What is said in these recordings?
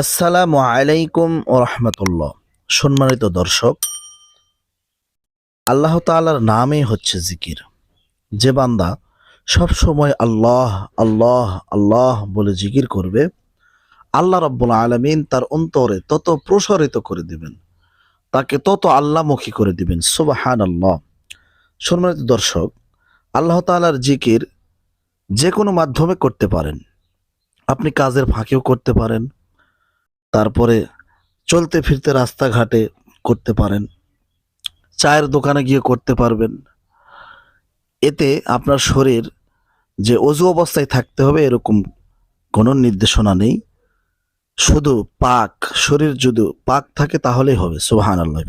আসসালামু আলাইকুম ও রহমতুল্লাহ। সম্মানিত দর্শক, আল্লাহ তাআলার নামই হচ্ছে জিকির। যে বান্দা সব সময় আল্লাহ আল্লাহ আল্লাহ বলে জিকির করবে, আল্লাহ রব্বুল আলমিন তার অন্তরে তত প্রসারিত করে দিবেন। তাকে তত আল্লাহমুখী করে দিবেন। সুবাহান আল্লাহ সম্মানিত দর্শক, আল্লাহ তাআলার জিকির যে কোনো মাধ্যমে করতে পারেন। আপনি কাজের ফাঁকেও করতে পারেন। তারপরে চলতে ফিরতে রাস্তাঘাটে করতে পারেন। চায়ের দোকানে গিয়ে করতে পারবেন। এতে আপনার শরীর যে অজু অবস্থায় থাকতে হবে এরকম কোনো নির্দেশনা নেই। শুধু পাক, শরীর যদি পাক থাকে তাহলেই হবে সুহান আল্লাহ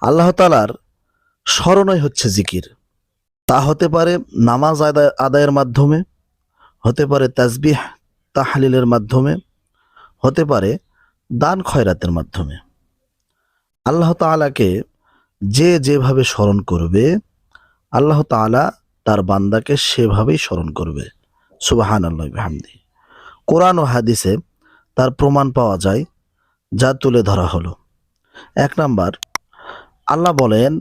আল্লাহ তালার স্মরণই হচ্ছে জিকির। তা হতে পারে নামাজ আদায়, আদায়ের মাধ্যমে, হতে পারে তাজবিহ তাহলিলের মাধ্যমে হতে পারে দান খয়রাতের মাধ্যমে। আল্লাহ তাআলাকে যে যেভাবে স্মরণ করবে, আল্লাহ তাআলা তার বান্দাকে সেভাবেই স্মরণ করবে। সুবাহান আল্লাহ হামদি কোরআন ও হাদিসে তার প্রমাণ পাওয়া যায়, যা তুলে ধরা হলো। এক নাম্বার, আল্লাহ বলেন,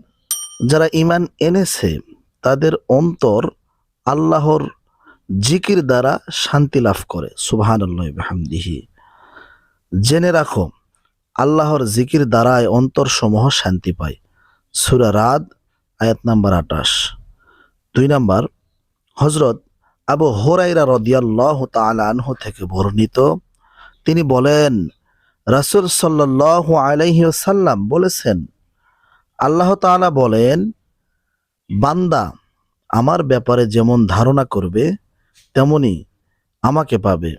যারা ইমান এনেছে, তাদের অন্তর আল্লাহর জিকির দ্বারা শান্তি লাভ করে। সুবাহান আল্লাহ হামদিহি জেনে রাখো, আল্লাহর জিকির দ্বারায় অন্তরসমূহ শান্তি পায়। সুরা রাদ, আয়াত নাম্বার আটাশ দুই নাম্বার হজরত আবু হোরাইরা রদিয়াল্লাহ তালাহ থেকে বর্ণিত, তিনি বলেন, রাসুল সাল্লাহ আলাইহি সাল্লাম বলেছেন, আল্লাহ তাআলা বলেন, বান্দা আমার ব্যাপারে যেমন ধারণা করবে, তেমনি আমাকে পাবে।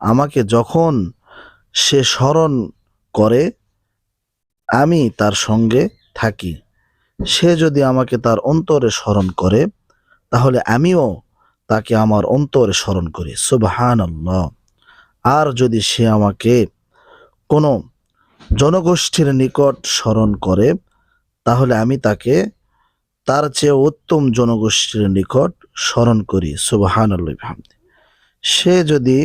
আমাকে যখন সে স্মরণ করে, আমি তার সঙ্গে থাকি। সে যদি আমাকে তার অন্তরে স্মরণ করে, তাহলে আমিও তাকে আমার অন্তরে স্মরণ করি। সুবহান আর যদি সে আমাকে কোনো জনগোষ্ঠীর নিকট স্মরণ করে, তাহলে আমি তাকে তার চেয়ে উত্তম জনগোষ্ঠীর নিকট স্মরণ করি। সুবহান সে যদি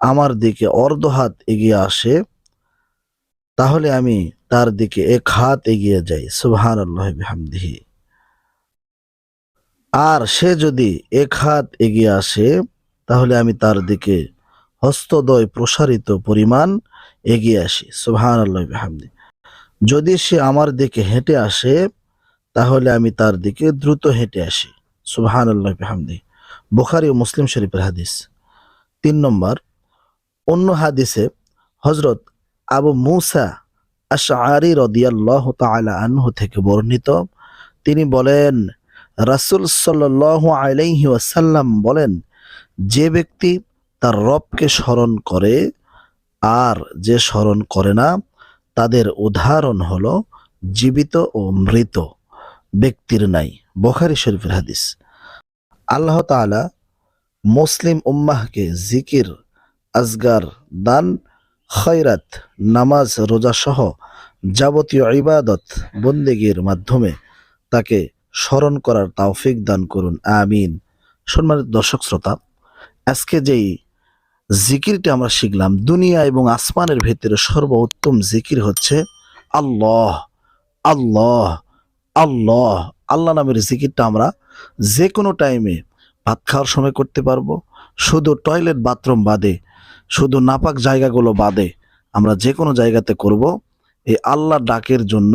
আমার দিকে অর্ধ হাত এগিয়ে আসে, তাহলে আমি তার দিকে এক হাত এগিয়ে যাই। সুবহান আল্লাহ বিহামদিহি। আর সে যদি এক হাত এগিয়ে আসে, তাহলে আমি তার দিকে হস্তদয় প্রসারিত পরিমাণ এগিয়ে আসি। সুবহান আল্লাহ বিহামদি। যদি সে আমার দিকে হেঁটে আসে, তাহলে আমি তার দিকে দ্রুত হেঁটে আসি। সুবহান আল্লাহ বিহামদি। বুখারি ও মুসলিম শরীফের হাদিস। তিন নম্বর অন্য হাদিসে হজরত আবু মুসা আশআরি রদিয়াল্লাহ তাআলা আনহু থেকে বর্ণিত। তিনি বলেন, রাসূল সাল্লাল্লাহু আলাইহি ওয়াসাল্লাম বলেন, যে ব্যক্তি তার রবকে স্মরণ করে আর যে স্মরণ করে না, তাদের উদাহরণ হল জীবিত ও মৃত ব্যক্তির নাই। বখারি শরীফের হাদিস। আল্লাহ তাআলা মুসলিম উম্মাহকে জিকির আজগার, দান, খয়রাত, নামাজ রোজা সহ যাবতীয় ইবাদত বন্দেগীর মাধ্যমে তাকে স্মরণ করার তাওফিক দান করুন। আমিন। সম্মানিত দর্শক শ্রোতা, আজকে যেই জিকিরটি আমরা শিখলাম, দুনিয়া এবং আসমানের ভেতরে সর্বোত্তম জিকির হচ্ছে আল্লাহ আল্লাহ আল্লাহ। আল্লাহ নামের জিকিরটা আমরা যে কোনো টাইমে ভাত খাওয়ার সময় করতে পারব, শুধু টয়লেট বাথরুম বাদে শুধু নাপাক জায়গাগুলো বাদে আমরা যে কোনো জায়গাতে করব। এই আল্লাহ ডাকের জন্য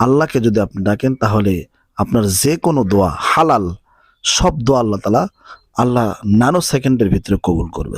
আল্লাহকে যদি আপনি ডাকেন তাহলে আপনার যে কোনো দোয়া হালাল, সব দোয়া আল্লাহ তালা আল্লাহ নানো সেকেন্ডের ভিতরে কবুল করবে।